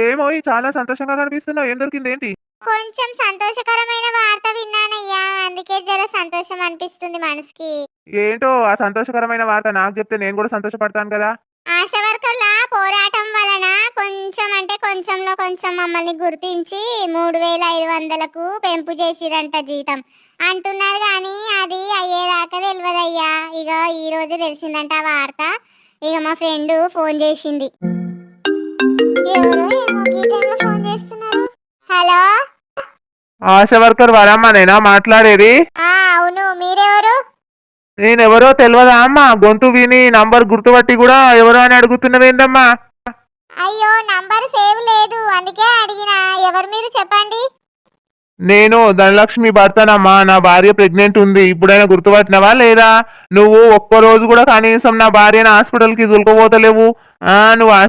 ఏమో చాలా సంతోషంగా కనిపిస్తున్నావు. ఏం దొరికింది ఏంటి? కొంచెం సంతోషకరమైన వార్త విన్నానయ్యా. అందుకే జర సంతోషం అనిపిస్తుంది మనసుకి. ఏంటో ఆ సంతోషకరమైన వార్త? నాకు చెప్తే నేను కూడా సంతోషపడతాను కదా. ఆశా వర్కర్ల పోరాటం వలన కొంచెం అంటే కొంచెంలో కొంచెం మమ్మల్ని గుర్తించి మూడు వేల ఐదు వందలకు పెంపు చేసిరంట జీతం. అంటున్నారు కానీ అది అయ్యేదాకా తెలియదయ్యా ఇక ఈ రోజే తెలిసిందంట ఆ వార్త. ఇక మా ఫ్రెండ్ ఫోన్ చేసింది. హలో? ఆశా వర్కర్ వరమ్మనేనా మాట్లాడేది? ఆ అవును. మీరెవరు? నేనెవరో తెలియదా అమ్మా? గొంతు విని నంబర్ గుర్తుపట్టి కూడా ఎవరో అని అడుగుతున్నవేందమ్మా? అయ్యో నంబర్ సేవ్ లేదు. అందుకే అడిగిన. ఎవరు మీరు చెప్పండి? నేను ధనలక్ష్మి భర్తనమ్మా. నా భార్య ప్రెగ్నెంట్ ఉంది. ఇప్పుడైనా గుర్తుపట్టినవా లేదా? నువ్వు ఒక్క రోజు కూడా కనీసం నా భార్యను హాస్పిటల్కి దులుకోపోతలేవు నువ్వు